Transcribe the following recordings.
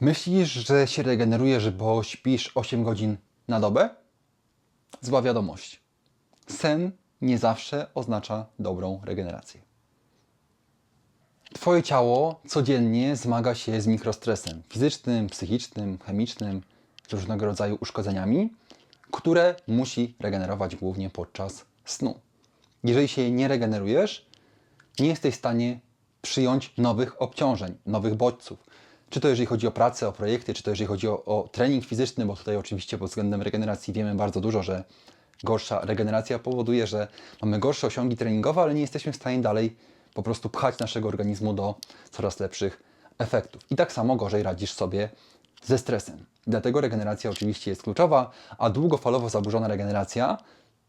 Myślisz, że się regenerujesz, bo śpisz 8 godzin na dobę? Zła wiadomość. Sen nie zawsze oznacza dobrą regenerację. Twoje ciało codziennie zmaga się z mikrostresem fizycznym, psychicznym, chemicznym, z różnego rodzaju uszkodzeniami, które musi regenerować głównie podczas snu. Jeżeli się nie regenerujesz, nie jesteś w stanie przyjąć nowych obciążeń, nowych bodźców. Czy to jeżeli chodzi o pracę, o projekty, czy to jeżeli chodzi o, o trening fizyczny, bo tutaj oczywiście pod względem regeneracji wiemy bardzo dużo, że gorsza regeneracja powoduje, że mamy gorsze osiągi treningowe, ale nie jesteśmy w stanie dalej po prostu pchać naszego organizmu do coraz lepszych efektów. I tak samo gorzej radzisz sobie ze stresem. Dlatego regeneracja oczywiście jest kluczowa, a długofalowo zaburzona regeneracja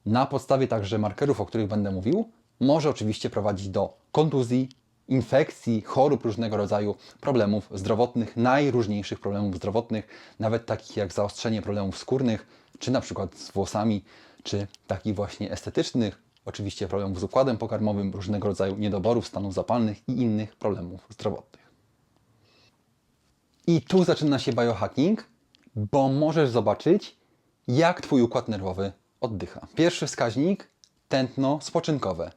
na podstawie także markerów, o których będę mówił, może oczywiście prowadzić do kontuzji, infekcji, chorób różnego rodzaju, problemów zdrowotnych, najróżniejszych problemów zdrowotnych, nawet takich jak zaostrzenie problemów skórnych, czy na przykład z włosami, czy takich właśnie estetycznych, oczywiście problemów z układem pokarmowym, różnego rodzaju niedoborów, stanów zapalnych i innych problemów zdrowotnych. I tu zaczyna się biohacking, bo możesz zobaczyć, jak Twój układ nerwowy oddycha. Pierwszy wskaźnik tętno spoczynkowe.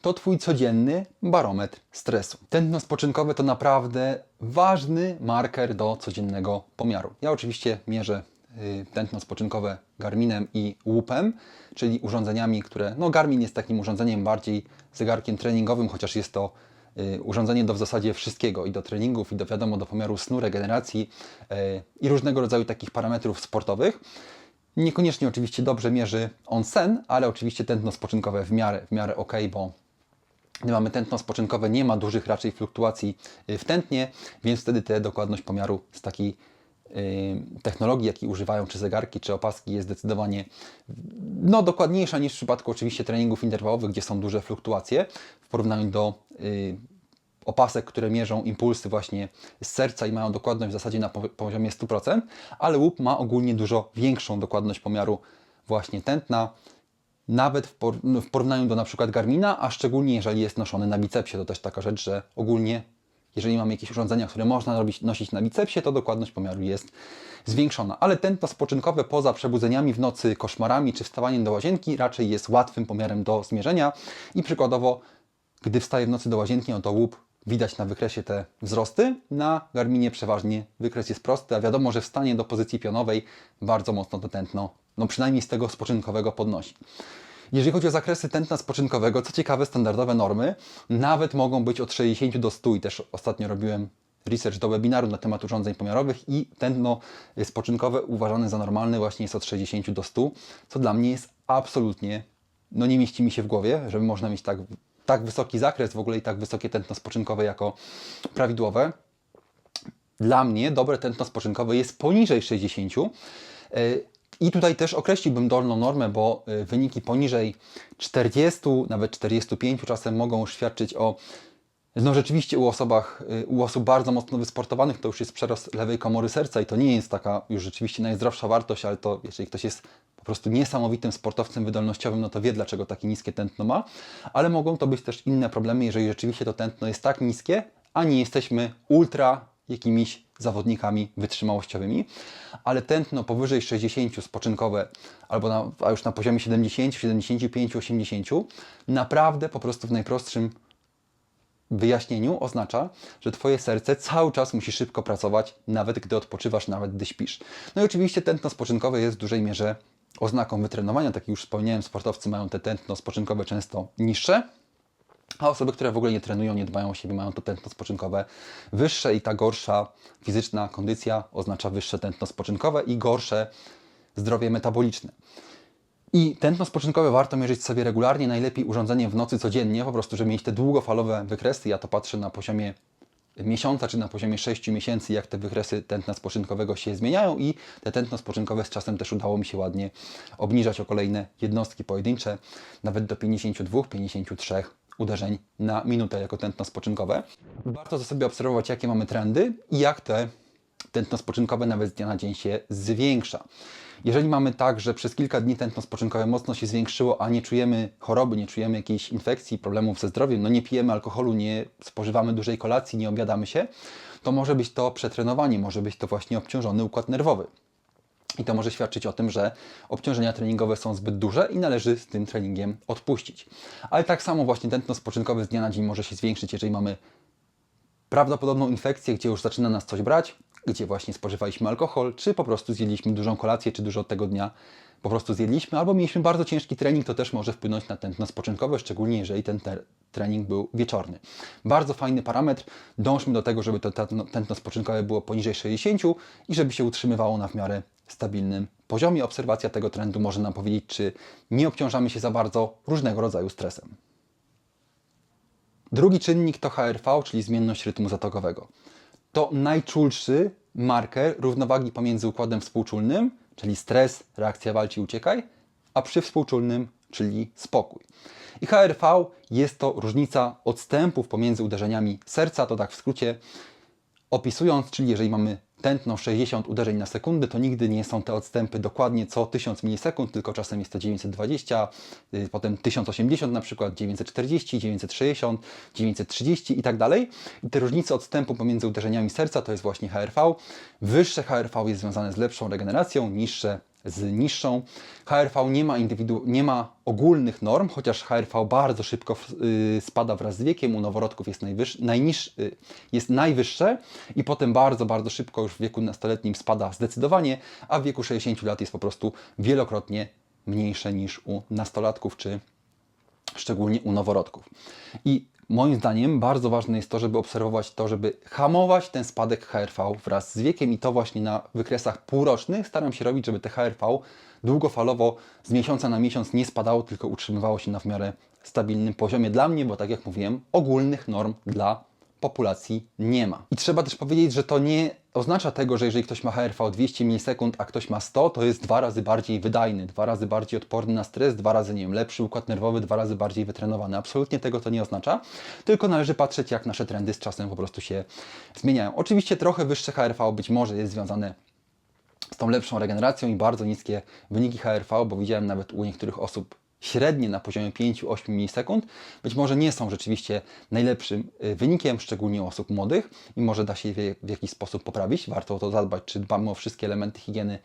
To Twój codzienny barometr stresu. Tętno spoczynkowe to naprawdę ważny marker do codziennego pomiaru. Ja oczywiście mierzę y, tętno spoczynkowe Garminem i łupem, czyli urządzeniami, które. No, Garmin jest takim urządzeniem bardziej zegarkiem treningowym, chociaż jest to y, urządzenie do w zasadzie wszystkiego i do treningów, i do wiadomo, do pomiaru snu, regeneracji y, i różnego rodzaju takich parametrów sportowych. Niekoniecznie oczywiście dobrze mierzy on sen, ale oczywiście tętno spoczynkowe w miarę, w miarę ok, bo gdy mamy tętno spoczynkowe, nie ma dużych raczej fluktuacji y, w tętnie, więc wtedy ta dokładność pomiaru z takiej y, technologii, jakiej używają czy zegarki, czy opaski jest zdecydowanie no, dokładniejsza niż w przypadku oczywiście treningów interwałowych, gdzie są duże fluktuacje w porównaniu do y, opasek, które mierzą impulsy właśnie z serca i mają dokładność w zasadzie na po- poziomie 100%, ale łup ma ogólnie dużo większą dokładność pomiaru właśnie tętna, nawet w, por- no, w porównaniu do na przykład Garmina, a szczególnie jeżeli jest noszony na bicepsie, to też taka rzecz, że ogólnie jeżeli mamy jakieś urządzenia, które można robić, nosić na bicepsie, to dokładność pomiaru jest zwiększona. Ale tętno spoczynkowe poza przebudzeniami w nocy, koszmarami czy wstawaniem do łazienki raczej jest łatwym pomiarem do zmierzenia i przykładowo, gdy wstaję w nocy do łazienki, no to łup widać na wykresie te wzrosty. Na Garminie przeważnie wykres jest prosty, a wiadomo, że wstanie do pozycji pionowej bardzo mocno to tętno, no przynajmniej z tego spoczynkowego podnosi. Jeżeli chodzi o zakresy tętna spoczynkowego, co ciekawe, standardowe normy nawet mogą być od 60 do 100 i też ostatnio robiłem research do webinaru na temat urządzeń pomiarowych i tętno spoczynkowe uważane za normalne właśnie jest od 60 do 100, co dla mnie jest absolutnie, no nie mieści mi się w głowie, żeby można mieć tak, tak wysoki zakres w ogóle i tak wysokie tętno spoczynkowe jako prawidłowe. Dla mnie dobre tętno spoczynkowe jest poniżej 60. Yy, I tutaj też określiłbym dolną normę, bo yy, wyniki poniżej 40, nawet 45 czasem mogą już świadczyć o no rzeczywiście u, osobach, y, u osób bardzo mocno wysportowanych to już jest przerost lewej komory serca i to nie jest taka już rzeczywiście najzdrowsza wartość, ale to jeżeli ktoś jest po prostu niesamowitym sportowcem wydolnościowym, no to wie dlaczego takie niskie tętno ma, ale mogą to być też inne problemy, jeżeli rzeczywiście to tętno jest tak niskie, a nie jesteśmy ultra jakimiś zawodnikami wytrzymałościowymi, ale tętno powyżej 60 spoczynkowe albo na, a już na poziomie 70, 75, 80 naprawdę po prostu w najprostszym wyjaśnieniu oznacza, że Twoje serce cały czas musi szybko pracować, nawet gdy odpoczywasz, nawet gdy śpisz. No i oczywiście tętno spoczynkowe jest w dużej mierze oznaką wytrenowania. Tak jak już wspomniałem, sportowcy mają te tętno spoczynkowe często niższe, a osoby, które w ogóle nie trenują, nie dbają o siebie, mają to tętno spoczynkowe wyższe i ta gorsza fizyczna kondycja oznacza wyższe tętno spoczynkowe i gorsze zdrowie metaboliczne. I tętno spoczynkowe warto mierzyć sobie regularnie, najlepiej urządzeniem w nocy codziennie, po prostu, żeby mieć te długofalowe wykresy. Ja to patrzę na poziomie miesiąca czy na poziomie 6 miesięcy, jak te wykresy tętna spoczynkowego się zmieniają i te tętno spoczynkowe z czasem też udało mi się ładnie obniżać o kolejne jednostki pojedyncze, nawet do 52-53 uderzeń na minutę jako tętno spoczynkowe. Warto to sobie obserwować, jakie mamy trendy i jak te tętno spoczynkowe nawet z dnia na dzień się zwiększa. Jeżeli mamy tak, że przez kilka dni tętno spoczynkowe mocno się zwiększyło, a nie czujemy choroby, nie czujemy jakiejś infekcji, problemów ze zdrowiem, no nie pijemy alkoholu, nie spożywamy dużej kolacji, nie obiadamy się, to może być to przetrenowanie, może być to właśnie obciążony układ nerwowy. I to może świadczyć o tym, że obciążenia treningowe są zbyt duże i należy z tym treningiem odpuścić. Ale tak samo właśnie tętno spoczynkowe z dnia na dzień może się zwiększyć, jeżeli mamy prawdopodobną infekcję, gdzie już zaczyna nas coś brać, gdzie właśnie spożywaliśmy alkohol, czy po prostu zjedliśmy dużą kolację, czy dużo tego dnia po prostu zjedliśmy, albo mieliśmy bardzo ciężki trening, to też może wpłynąć na tętno spoczynkowe, szczególnie jeżeli ten te- trening był wieczorny. Bardzo fajny parametr. Dążmy do tego, żeby to tętno, tętno spoczynkowe było poniżej 60 i żeby się utrzymywało na w miarę stabilnym poziomie. Obserwacja tego trendu może nam powiedzieć, czy nie obciążamy się za bardzo różnego rodzaju stresem. Drugi czynnik to HRV, czyli zmienność rytmu zatokowego. To najczulszy marker równowagi pomiędzy układem współczulnym, czyli stres, reakcja walcz i uciekaj, a przywspółczulnym, czyli spokój. I HRV jest to różnica odstępów pomiędzy uderzeniami serca, to tak w skrócie opisując, czyli jeżeli mamy tętno 60 uderzeń na sekundę, to nigdy nie są te odstępy dokładnie co 1000 milisekund, tylko czasem jest to 920, y, potem 1080 na przykład, 940, 960, 930 i tak dalej. I te różnice odstępu pomiędzy uderzeniami serca to jest właśnie HRV. Wyższe HRV jest związane z lepszą regeneracją, niższe z niższą. HRV nie ma, indywidu- nie ma ogólnych norm, chociaż HRV bardzo szybko y, spada wraz z wiekiem. U noworodków jest, najwyż- najniż, y, jest najwyższe i potem bardzo, bardzo szybko już w wieku nastoletnim spada zdecydowanie, a w wieku 60 lat jest po prostu wielokrotnie mniejsze niż u nastolatków czy szczególnie u noworodków. I moim zdaniem bardzo ważne jest to, żeby obserwować to, żeby hamować ten spadek HRV wraz z wiekiem i to właśnie na wykresach półrocznych staram się robić, żeby te HRV długofalowo z miesiąca na miesiąc nie spadało, tylko utrzymywało się na w miarę stabilnym poziomie. Dla mnie, bo tak jak mówiłem, ogólnych norm dla populacji nie ma. I trzeba też powiedzieć, że to nie oznacza tego, że jeżeli ktoś ma HRV 200 milisekund, a ktoś ma 100, to jest dwa razy bardziej wydajny, dwa razy bardziej odporny na stres, dwa razy, nie wiem, lepszy układ nerwowy, dwa razy bardziej wytrenowany. Absolutnie tego to nie oznacza, tylko należy patrzeć, jak nasze trendy z czasem po prostu się zmieniają. Oczywiście trochę wyższe HRV być może jest związane z tą lepszą regeneracją i bardzo niskie wyniki HRV, bo widziałem nawet u niektórych osób średnie na poziomie 5-8 milisekund, być może nie są rzeczywiście najlepszym y, wynikiem, szczególnie u osób młodych i może da się je w jakiś sposób poprawić. Warto o to zadbać, czy dbamy o wszystkie elementy higieny,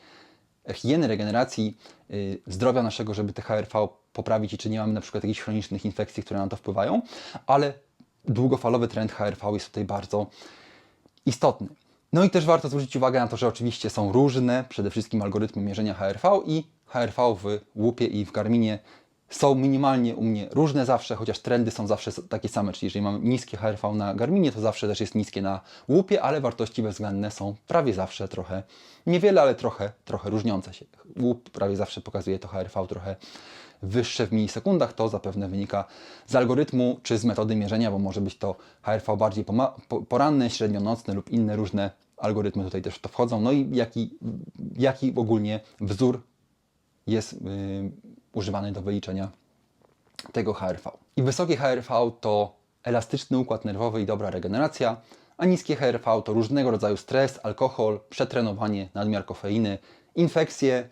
higieny regeneracji, y, zdrowia naszego, żeby te HRV poprawić i czy nie mamy na przykład jakichś chronicznych infekcji, które na to wpływają, ale długofalowy trend HRV jest tutaj bardzo istotny. No i też warto zwrócić uwagę na to, że oczywiście są różne, przede wszystkim algorytmy mierzenia HRV i HRV w łupie i w Garminie są minimalnie u mnie różne zawsze, chociaż trendy są zawsze takie same, czyli jeżeli mam niskie HRV na Garminie, to zawsze też jest niskie na łupie, ale wartości bezwzględne są prawie zawsze trochę, niewiele, ale trochę, trochę różniące się. Łup prawie zawsze pokazuje to HRV trochę wyższe w milisekundach, to zapewne wynika z algorytmu czy z metody mierzenia, bo może być to HRV bardziej poranne, średnionocne lub inne różne algorytmy tutaj też w to wchodzą. No i jaki, jaki ogólnie wzór jest yy, używany do wyliczenia tego HRV. I wysokie HRV to elastyczny układ nerwowy i dobra regeneracja, a niskie HRV to różnego rodzaju stres, alkohol, przetrenowanie, nadmiar kofeiny, infekcje,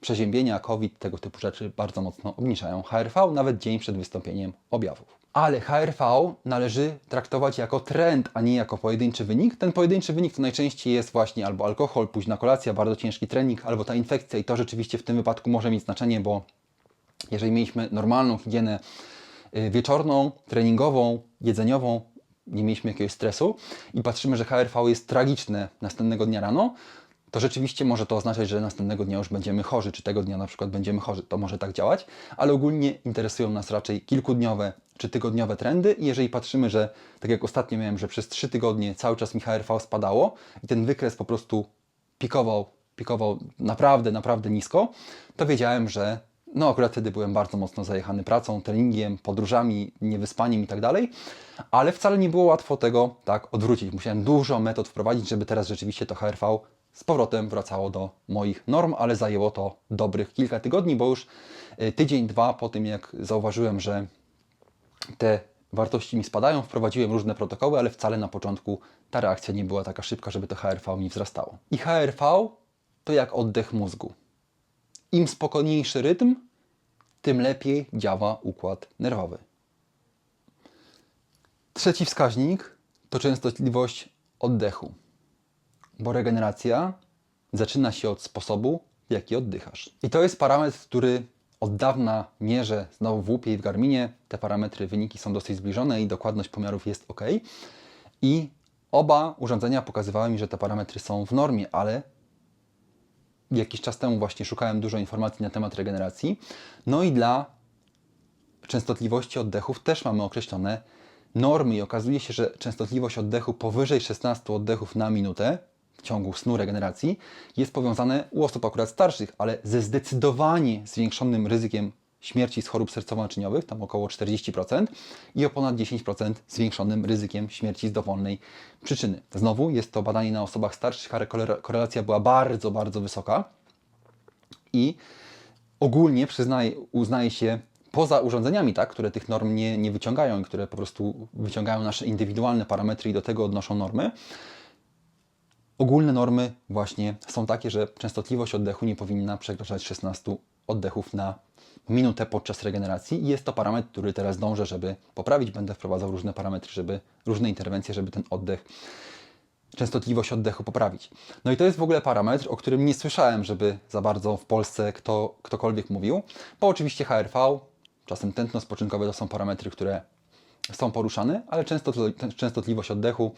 przeziębienia, COVID, tego typu rzeczy bardzo mocno obniżają HRV, nawet dzień przed wystąpieniem objawów. Ale HRV należy traktować jako trend, a nie jako pojedynczy wynik. Ten pojedynczy wynik to najczęściej jest właśnie albo alkohol, późna kolacja, bardzo ciężki trening, albo ta infekcja i to rzeczywiście w tym wypadku może mieć znaczenie, bo jeżeli mieliśmy normalną higienę y, wieczorną, treningową, jedzeniową, nie mieliśmy jakiegoś stresu i patrzymy, że HRV jest tragiczne następnego dnia rano, to rzeczywiście może to oznaczać, że następnego dnia już będziemy chorzy, czy tego dnia na przykład będziemy chorzy. To może tak działać, ale ogólnie interesują nas raczej kilkudniowe czy tygodniowe trendy i jeżeli patrzymy, że tak jak ostatnio miałem, że przez 3 tygodnie cały czas mi HRV spadało i ten wykres po prostu pikował, pikował naprawdę, naprawdę nisko, to wiedziałem, że no akurat wtedy byłem bardzo mocno zajechany pracą, treningiem, podróżami, niewyspaniem i tak ale wcale nie było łatwo tego tak odwrócić. Musiałem dużo metod wprowadzić, żeby teraz rzeczywiście to HRV z powrotem wracało do moich norm, ale zajęło to dobrych kilka tygodni, bo już y, tydzień, dwa po tym jak zauważyłem, że te wartości mi spadają, wprowadziłem różne protokoły, ale wcale na początku ta reakcja nie była taka szybka, żeby to HRV mi wzrastało. I HRV to jak oddech mózgu. Im spokojniejszy rytm, tym lepiej działa układ nerwowy. Trzeci wskaźnik to częstotliwość oddechu, bo regeneracja zaczyna się od sposobu, w jaki oddychasz. I to jest parametr, który od dawna mierzę znowu w łupie i w Garminie. Te parametry, wyniki są dosyć zbliżone i dokładność pomiarów jest ok. I oba urządzenia pokazywały mi, że te parametry są w normie, ale jakiś czas temu właśnie szukałem dużo informacji na temat regeneracji. No i dla częstotliwości oddechów też mamy określone normy i okazuje się, że częstotliwość oddechu powyżej 16 oddechów na minutę w ciągu snu regeneracji jest powiązane u osób akurat starszych, ale ze zdecydowanie zwiększonym ryzykiem śmierci z chorób sercowo-naczyniowych, tam około 40% i o ponad 10% zwiększonym ryzykiem śmierci z dowolnej przyczyny. Znowu jest to badanie na osobach starszych, ale korela- korelacja była bardzo, bardzo wysoka i ogólnie przyznaje, uznaje się poza urządzeniami, tak, które tych norm nie, nie wyciągają i które po prostu wyciągają nasze indywidualne parametry i do tego odnoszą normy, ogólne normy właśnie są takie, że częstotliwość oddechu nie powinna przekraczać 16 oddechów na minutę podczas regeneracji i jest to parametr, który teraz dążę, żeby poprawić. Będę wprowadzał różne parametry, żeby różne interwencje, żeby ten oddech częstotliwość oddechu poprawić. No i to jest w ogóle parametr, o którym nie słyszałem, żeby za bardzo w Polsce kto, ktokolwiek mówił, bo oczywiście HRV, czasem tętno spoczynkowe to są parametry, które są poruszane, ale często, częstotliwość oddechu,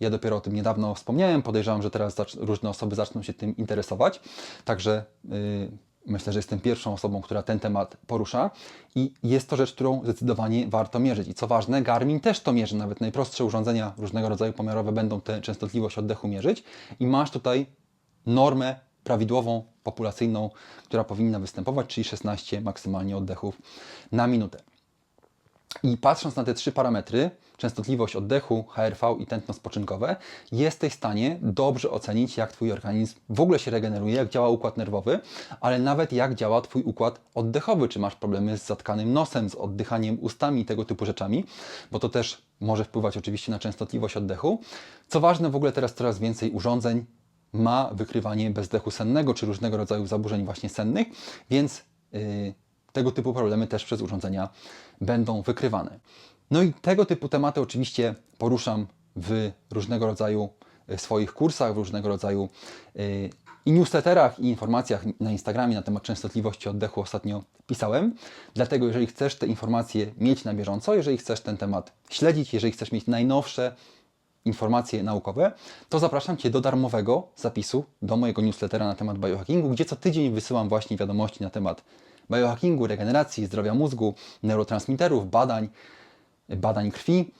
ja dopiero o tym niedawno wspomniałem, podejrzewam, że teraz różne osoby zaczną się tym interesować, także yy, myślę, że jestem pierwszą osobą, która ten temat porusza i jest to rzecz, którą zdecydowanie warto mierzyć. I co ważne, Garmin też to mierzy, nawet najprostsze urządzenia różnego rodzaju pomiarowe będą tę częstotliwość oddechu mierzyć i masz tutaj normę prawidłową, populacyjną, która powinna występować, czyli 16 maksymalnie oddechów na minutę. I patrząc na te trzy parametry, częstotliwość oddechu, HRV i tętno spoczynkowe, jesteś w stanie dobrze ocenić, jak Twój organizm w ogóle się regeneruje, jak działa układ nerwowy, ale nawet jak działa Twój układ oddechowy, czy masz problemy z zatkanym nosem, z oddychaniem ustami tego typu rzeczami, bo to też może wpływać oczywiście na częstotliwość oddechu. Co ważne, w ogóle teraz coraz więcej urządzeń ma wykrywanie bezdechu sennego, czy różnego rodzaju zaburzeń właśnie sennych, więc yy, tego typu problemy też przez urządzenia będą wykrywane. No i tego typu tematy oczywiście poruszam w różnego rodzaju y, swoich kursach, w różnego rodzaju y, i newsletterach, i informacjach na Instagramie na temat częstotliwości oddechu ostatnio pisałem. Dlatego, jeżeli chcesz te informacje mieć na bieżąco, jeżeli chcesz ten temat śledzić, jeżeli chcesz mieć najnowsze informacje naukowe, to zapraszam Cię do darmowego zapisu do mojego newslettera na temat biohackingu, gdzie co tydzień wysyłam właśnie wiadomości na temat biohackingu, regeneracji, zdrowia mózgu, neurotransmiterów, badań, badań krwi,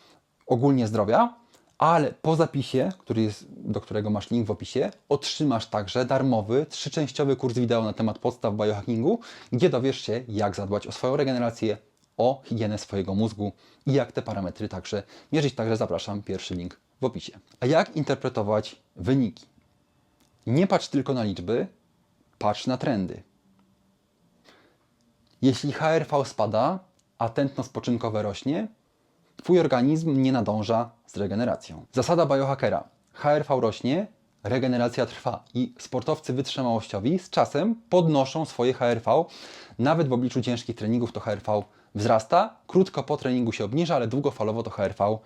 ogólnie zdrowia, ale po zapisie, który jest, do którego masz link w opisie, otrzymasz także darmowy, trzyczęściowy kurs wideo na temat podstaw biohackingu, gdzie dowiesz się, jak zadbać o swoją regenerację, o higienę swojego mózgu i jak te parametry także mierzyć. Także zapraszam, pierwszy link w opisie. A jak interpretować wyniki? Nie patrz tylko na liczby, patrz na trendy. Jeśli HRV spada, a tętno spoczynkowe rośnie, Twój organizm nie nadąża z regeneracją. Zasada biohackera. HRV rośnie, regeneracja trwa i sportowcy wytrzymałościowi z czasem podnoszą swoje HRV. Nawet w obliczu ciężkich treningów to HRV wzrasta, krótko po treningu się obniża, ale długofalowo to HRV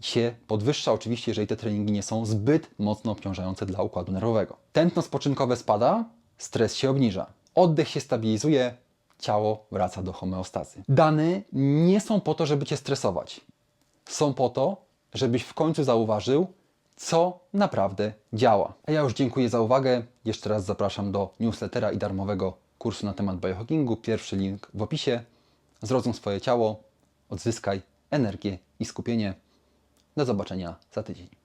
się podwyższa, oczywiście, jeżeli te treningi nie są zbyt mocno obciążające dla układu nerwowego. Tętno spoczynkowe spada, stres się obniża. Oddech się stabilizuje, ciało wraca do homeostazy. Dane nie są po to, żeby Cię stresować. Są po to, żebyś w końcu zauważył, co naprawdę działa. A ja już dziękuję za uwagę. Jeszcze raz zapraszam do newslettera i darmowego kursu na temat biohackingu. Pierwszy link w opisie. Zrozum swoje ciało, odzyskaj energię i skupienie. Do zobaczenia za tydzień.